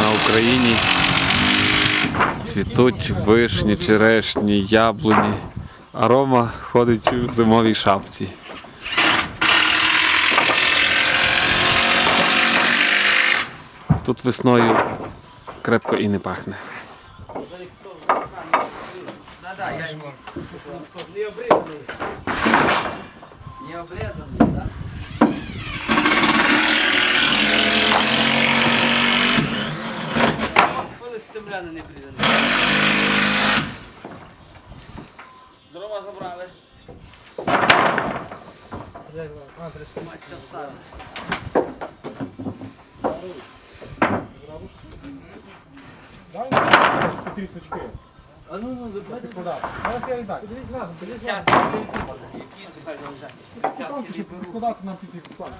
На Україні цвітуть вишні, черешні, яблуні. А Рома ходить в зимовій шапці. Тут весною крепко і не пахне. Не обрізаний. Не обрізаний, так? Филистимляни не обрізані. Дрова забрали. Мать оставили. Трісочки. А ну, ну, давайте. Зараз я віддаю. Тридцятки. Тридцятки хай залежать. Тридцятки не беру. Нам після підкладати.